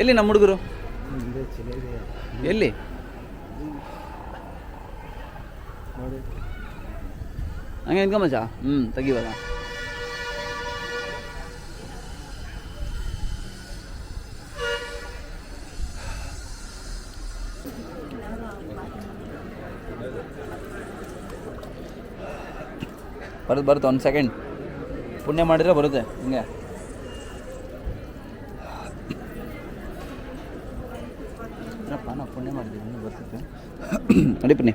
ಎಲ್ಲಿ ನಮ್ಮ ಹುಡುಗರು? ಎಲ್ಲಿ? ಹಂಗೆ ನಿಂತ್ಕೊ ಮಜಾ. ಹ್ಞೂ ತೆಗಿವಲ್ಲ ಬರುತ್ತೆ ಬರುತ್ತೆ ಒಂದು ಸೆಕೆಂಡ್ ಪುಣ್ಯ ಮಾಡಿದ್ರೆ ಬರುತ್ತೆ ಹಿಂಗೆ. ಏನಪ್ಪ ನಾವು ಪುಣ್ಯ ಮಾಡಿದ್ದೀವಿ ಇನ್ನೂ ಬರ್ತಿತ್ತು ನಡಿ ಪುಣ್ಯ.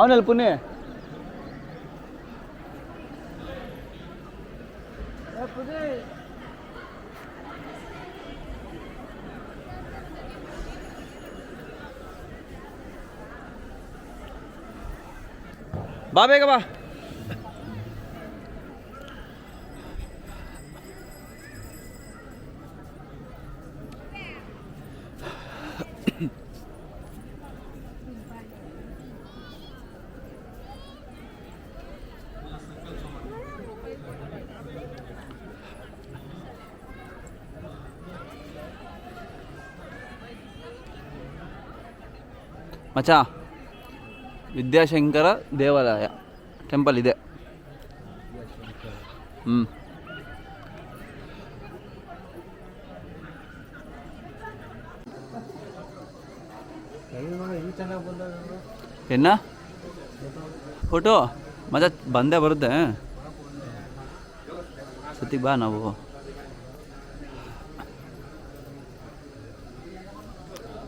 ಅವನಲ್ಲಿ ಪುಣ್ಯ? ಬಾ ಬೇಗ ಬಾ ಮಚ ವಿದ್ಯಾಶಂಕರ ದೇವಾಲಯ ಟೆಂಪಲ್ ಇದೆ. ಹ್ಞೂ ಎನ್ನ? ಫೋಟೋ? ಮತ್ತೆ ಬಂದೇ ಬರುತ್ತೆ. ಸತಿಗೆ ಬಾ ನಾವು.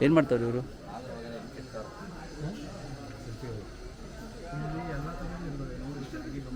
ಏನು ಮಾಡ್ತಾವ್ರಿ ಇವರು?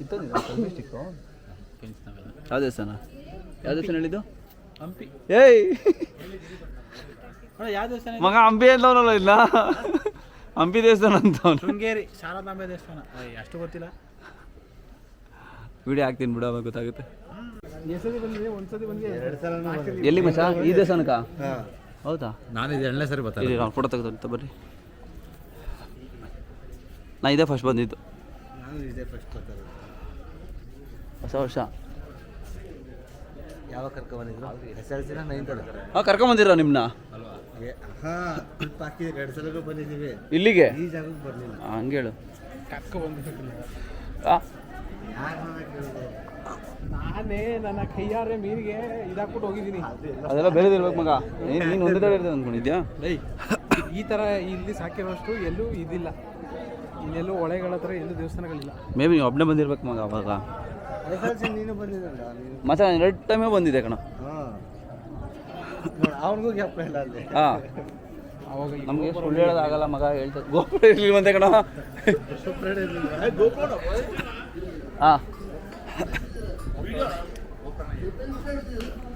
ಇತ್ತು ಯಾವ ದೇವಸ್ಥಾನ ಯಾವ ದೇವಸ್ಥಾನ ಹೇಳಿದ್ದು? ಹಂಪಿ ಏಯ್ ಯಾವ ದೇವಸ್ಥಾನ ಮಗ ಹಂಪಿ ಅಂತವನಲ್ಲ ಇಲ್ಲ ಹಂಪಿ ದೇವಸ್ಥಾನ ಅಂತ ಶೃಂಗೇರಿ ಶಾರದಾಂಬೆ ದೇವಸ್ಥಾನ. ಅಷ್ಟು ಗೊತ್ತಿಲ್ಲ. ವಿಡಿಯೋ ಹಾಕ್ತೀನಿ ಬಿಡು ಅವಾಗ ಗೊತ್ತಾಗುತ್ತೆ. ಎಲ್ಲಿ ಮಚ್ಚ? ಈ ಸನಕ ಹೌದಾ? ನಾನು ಇದು ಎರಡನೇ ಸರಿ ಬರ್ತಾ ಇಲ್ಲಿ ಫೋಟೋ ತೆಗೆದು ಬರ್ರಿ. ನಾ ಇದೇ ಫಸ್ಟ್ ಬಂದಿದ್ದು. ಇದೇ ಹೊಸ ವರ್ಷ. ಯಾವಾಗ ಕರ್ಕೊಂಡ್ಬಂದಿದ್ರು ಎಸ್ ಎಲ್ ಸಿನ ನೈನ್ತ್ ಹಾಂ ಕರ್ಕೊಂಬಂದಿರ ನಿಮ್ಮನ್ನ ಇಲ್ಲಿಗೆ? ಈ ನಾನೇ ನನ್ನ ಕೈಯಾರೆ ಮೀರಿಗೆ ಇದಾಕ್ಬಿಟ್ಟು ಹೋಗಿದ್ದೀನಿ. ಅದೆಲ್ಲ ಬೆಳೆದಿರ್ಬೇಕು ಮಗ. ನೀನು ನೀನು ಒಂದೇ ಥರ ಇರ್ತದೆ ಅಂದ್ಕೊಂಡಿದ್ಯಾ ಲೈ ಈ ಥರ ಇಲ್ಲಿ ಸಾಕಿರೋಷ್ಟು ಎಲ್ಲೂ ಇದಿಲ್ಲ. ಇಲ್ಲೆಲ್ಲೂ ಹೊಳೆಗಳ ಹತ್ರ ಎಲ್ಲೂ ದೇವಸ್ಥಾನಗಳಿಲ್ಲ. ಮೇ ಬಿ ನೀವು ಒಬ್ಬನೇ ಬಂದಿರ್ಬೇಕು ಮಗ ಅವಾಗ. ನೀನು ಬಂದಿದ್ದಲ್ಲ ನೀನು ಮತ್ತೆ ನಾನು ಎರಡು ಟೈಮೇ ಬಂದಿದೆ ಕಣ. ಹಾಂ. ನೋಡಿ ಅವನಿಗೂ ಜ್ಞಾಪಕ ಇಲ್ಲ ಅಲ್ಲಿ ಹಾಂ ಅವಾಗ ನಮಗೆ ಸುಳ್ಳು ಹೇಳೋದಾಗಲ್ಲ ಮಗ ಹೇಳ್ತಾರೆ ಗೋಪುರ ಇರ್ಲಿ ಬಂದೆ ಕಣ ಹಾಂ. よく見せるでしょ。